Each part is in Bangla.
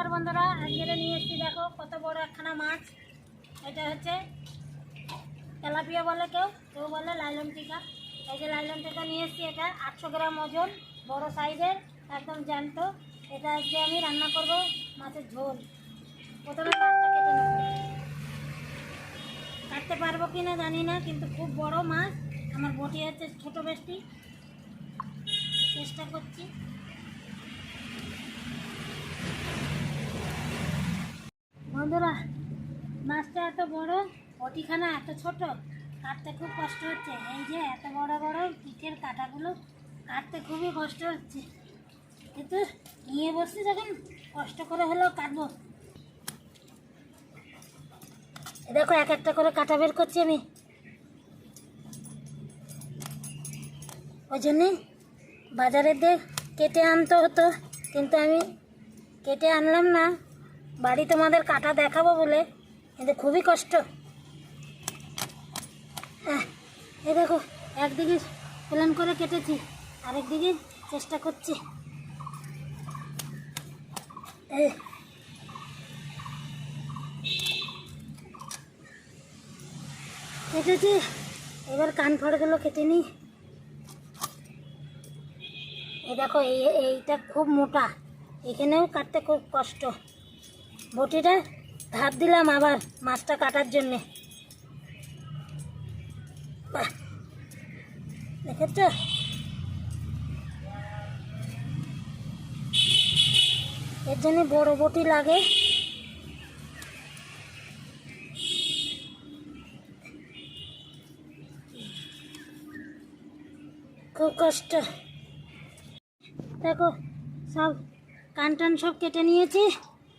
নমস্কার বন্ধুরা আজকে নিয়ে এসেছি দেখো, কত বড় একখানা মাছ। এটা হচ্ছে তেলাপিয়া বলে কেউ কেউ বলে লাইলন টিকা। এই যে লাইলন টিকা নিয়ে এসেছি, এটা আটশো গ্রাম ওজন, বড় সাইজের, একদম জ্যান্ত। এটা আজকে আমি রান্না করব মাছের ঝোল। প্রথমে কাটতে পারব কি না জানি না, কিন্তু খুব বড় মাছ। আমার বটি হচ্ছে ছোটো বেশটি চেষ্টা করছি। বন্ধুরা, মাছটা এত বড় বটিখানা এত ছোট, কাটতে খুব কষ্ট হচ্ছে। এই যে এত বড় বড় পিঠের কাঁটাগুলো, কাটতে খুবই কষ্ট হচ্ছে। কিন্তু নিয়ে বসছি যখন কষ্ট করে হলেও কাটবো। দেখো, এক একটা করে কাটা বের করছি আমি। ওই জন্যে বাজারে দিয়ে কেটে আনতে হতো, কিন্তু আমি কেটে আনলাম না। বাড়ি তোমাদের কাটা দেখাবো বলে। কিন্তু খুবই কষ্ট। এই দেখো, একদিকে প্ল্যান করে কেটেছি, আরেকদিকে চেষ্টা করছি। কেটেছি, এবার কান ফাড়গুলো কেটে নিই। এ দেখো এই এইটা খুব মোটা, এখানেও কাটতে খুব কষ্ট। বটিটা ধাপ দিলাম আবার মাছটা কাটার জন্যে। দেখেছ? এর জন্য বড় বটি লাগে। খুব কষ্ট। দেখো, সব কান টান সব কেটে নিয়েছি।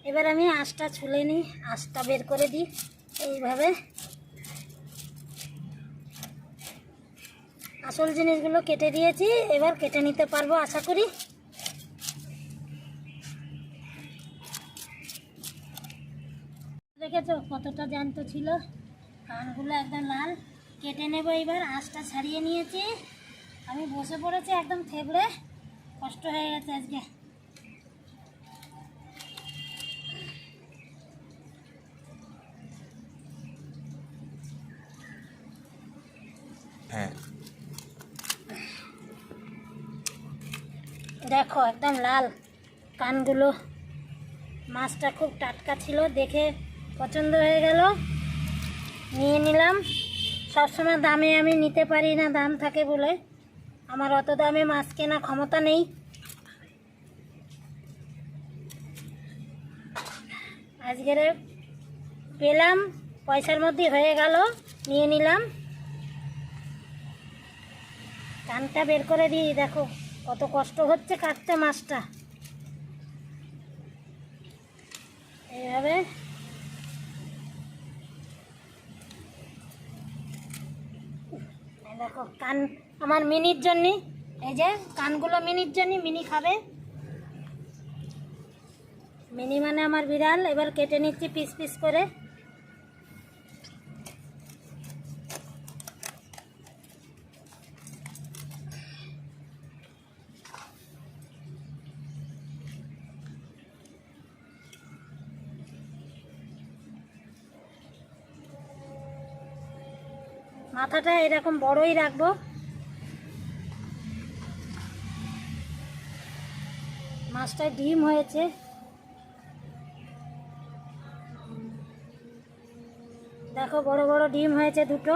এবার আমি আঁশটা ছুলে নিই আঁশটা বের করে দিই এইভাবে। আসল জিনিসগুলো কেটে দিয়েছি, এবার কেটে নিতে পারব আশা করি। দেখেছ কতটা জ্যান্ত ছিল? কানগুলো একদম লাল। কেটে নেব এবার আঁশটা ছাড়িয়ে নিয়েছি। আমি বসে পড়েছি একদম থেবড়ে। কষ্ট হয়ে গেছে আজকে। হ্যাঁ দেখো একদম লাল কানগুলো। মাছটা খুব টাটকা ছিল, দেখে পছন্দ হয়ে গেল। নিয়ে নিলাম। সবসময় দামে আমি নিতে পারি না, দাম থাকে বলে। আমার অত দামে মাছ কেনা ক্ষমতা নেই। আজকের পেলাম, পয়সার মধ্যে হয়ে গেল, নিয়ে নিলাম। কানটা বের করে দিই, দেখো কত কষ্ট হচ্ছে কাটতে মাছটা। এইভাবে। দেখো, কান আমার মিনির জন্য, এই যে কানগুলো মিনির জন্য মিনি খাবে। মিনি মানে আমার বিড়াল, এবার কেটে নিচ্ছি পিস পিস করে। মাথাটা এরকম বড়ই রাখব। মাছটা ডিম হয়েছে। দেখো বড় বড় ডিম হয়েছে দুটো।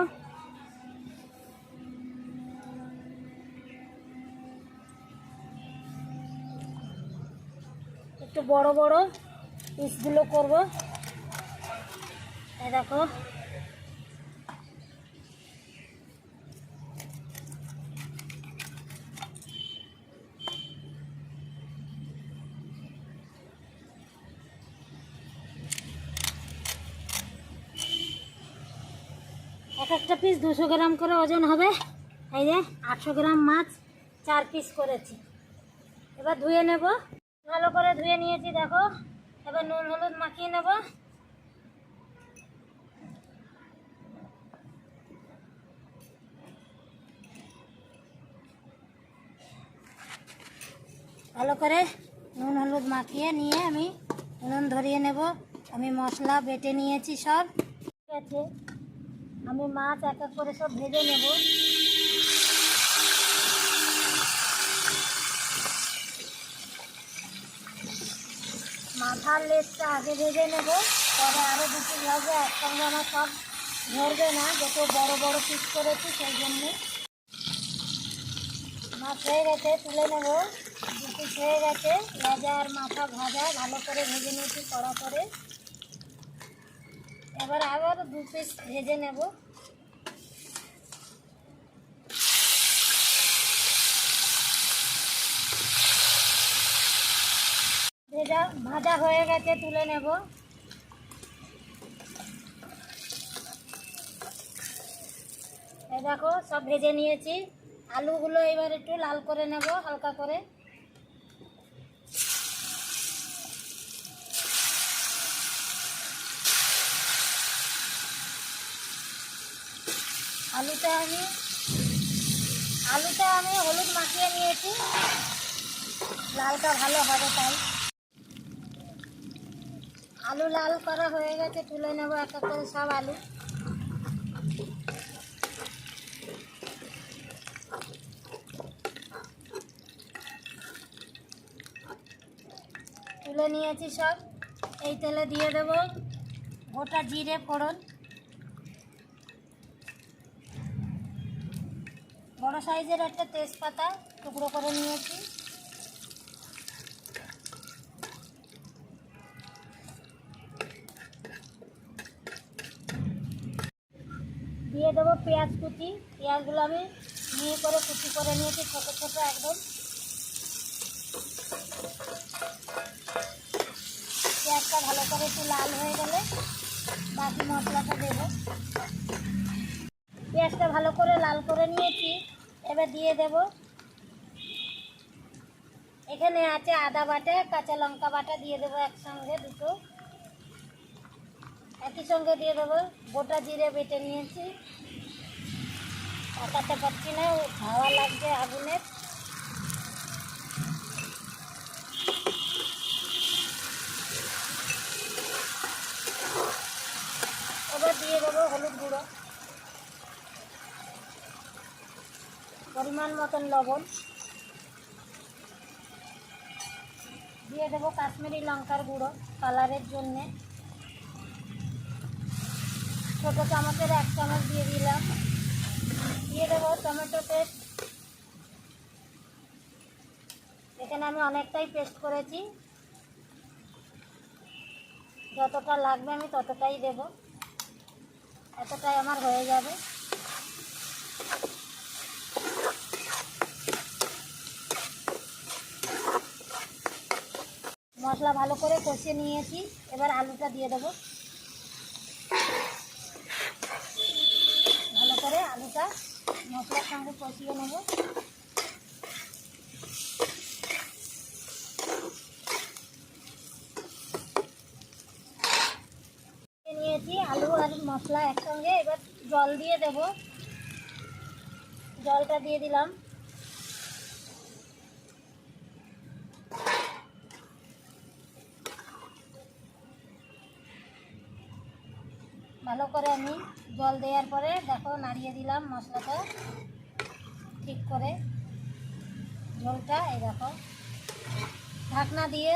একটু বড় বড় পিসগুলো করব। দেখো। এক একটা পিস দুশো গ্রাম করে ওজন হবে। এই যে, আটশো গ্রাম মাছ চার পিস করেছি। এবার ধুয়ে নেব। ভালো করে ধুয়ে নিয়েছি, দেখো। এবার নুন হলুদ মাখিয়ে নেব। ভালো করে নুন হলুদ মাখিয়ে নিয়ে আমি উনুন ধরিয়ে নেব। আমি মশলা বেটে নিয়েছি সব। ঠিক আছে। আমি মাছ এক এক করে সব ভেজে নেব। মাথার লেজটা আগে ভেজে নেব তবে আরও দুটো ভাজে একসঙ্গে আমার সব ধরবে না, যত বড় বড় পিস করেছি সেই জন্যে। মাছ হয়ে গেছে, তুলে নেব। দু পিস হয়ে গেছে লেজা আর মাথা ভাজা, ভালো করে ভেজে নিয়েছি কড়া করে। এবার আবার দু পিস ভেজে নেব। ভেজা, ভাজা হয়ে গেছে, তুলে নেব। দেখো, সব ভেজে নিয়েছি। আলুগুলো এবার একটু লাল করে নেব, হালকা করে। আলুটা আমি আলুটা আমি হলুদ মাখিয়ে নিয়েছি। লালটা ভালো হবে তাই। আলু লাল করা হয়ে গেছে, তুলে নেব এক করে সব আলু। তুলে নিয়েছি সব। এই তেলে দিয়ে দেব গোটা জিরে, ফোড়ন। বড় সাইজের একটা তেজপাতা টুকরো করে নিয়েছি। দিয়ে দেবো পেঁয়াজ কুচি। পেঁয়াজগুলো আমি নিয়ে করে কুচি করে নিয়েছি ছোটো ছোটো একদম। পেঁয়াজটা ভালো করে একটু লাল হয়ে গেলে বাকি মশলাটা দেব। পেঁয়াজটা ভালো করে লাল করে নিয়েছি। এবার দিয়ে দেব। এখানে আছে আদা বাটা, কাঁচা লঙ্কা বাটা দিয়ে দেবো একসঙ্গে দুটো। একই সঙ্গে দিয়ে দেবো গোটা জিরে বেটে নিয়েছি। তাকাতে পারছি না হাওয়া লাগছে আগুনের এবার দিয়ে দেবো হলুদ গুঁড়ো। পরিমাণ মতন লবণ। দিয়ে দেবো কাশ্মীরি লঙ্কার গুঁড়ো কালারের জন্যে। ছোটো চামচের এক চামচ দিয়ে দিলাম। দিয়ে দেবো টমেটো পেস্ট। এখানে আমি অনেকটাই পেস্ট করেছি। যতটা লাগবে আমি ততটাই দেব। এতটাই আমার হয়ে যাবে। মশলা ভালো করে কষিয়ে নিয়েছি। এবার আলুটা দিয়ে দেবো। ভালো করে আলুটা মশলার সঙ্গে কষিয়ে নেব। নিয়েছি আলু আর মশলা একসঙ্গে। এবার জল দিয়ে দেব। জলটা দিয়ে দিলাম। ভালো করে আমি জল দেওয়ার পরে দেখো নাড়িয়ে দিলাম মশলাটা ঠিক করে। ঝোলটা এই দেখো। ঢাকনা দিয়ে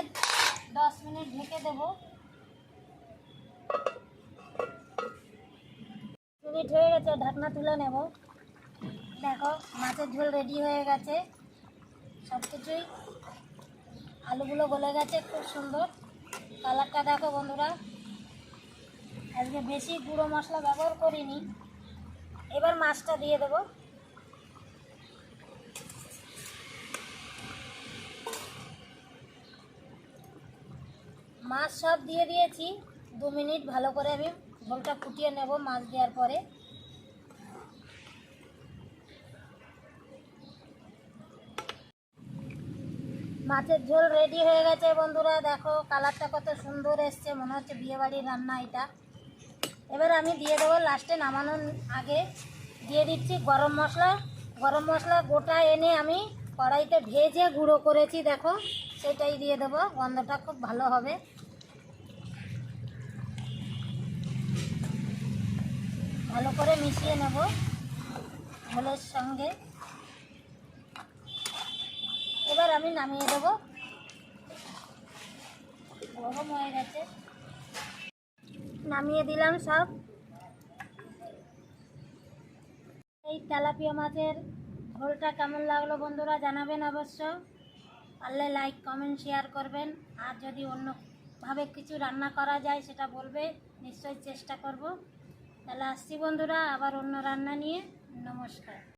দশ মিনিট ঢেকে দেবো। মিনিট হয়ে গেছে, ঢাকনা তুলে নেব। দেখো, মাছের ঝোল রেডি হয়ে গেছে। সব কিছুই আলুগুলো গলে গেছে, খুব সুন্দর। কালারটা দেখো বন্ধুরা। আজকে বেশি গুঁড়ো মশলা ব্যবহার করিনি। এবার মাছটা দিয়ে দেব। মাছ সব দিয়ে দিয়েছি। দু মিনিট ভালো করে আমি ঝোলটা ফুটিয়ে নেব মাছ দেওয়ার পরে। মাছের ঝোল রেডি হয়ে গেছে বন্ধুরা। দেখো কালারটা কত সুন্দর এসছে। মনে হচ্ছে বিয়েবাড়ির রান্না এটা। এবার আমি দিয়ে দেবো লাস্টে নামানোর আগে দিয়ে দিচ্ছি গরম মশলা। গরম মশলা গোটা এনে আমি কড়াইতে ভেজে গুঁড়ো করেছি, দেখো। সেটাই দিয়ে দেবো, গন্ধটা খুব ভালো হবে। ভালো করে মিশিয়ে নেব ঝোলের সঙ্গে। এবার আমি নামিয়ে দেবো। গরম হয়ে গেছে। নামিয়ে দিলাম সব। এই তেলাপিয়া মাছের ঝোলটা কেমন লাগল বন্ধুরা জানাবেন অবশ্য। পারলে লাইক কমেন্ট শেয়ার করবেন। আর যদি অন্যভাবে কিছু রান্না করা যায় সেটা বলবে, নিশ্চয়ই চেষ্টা করব। তাহলে আসছি বন্ধুরা, আবার অন্য রান্না নিয়ে। নমস্কার।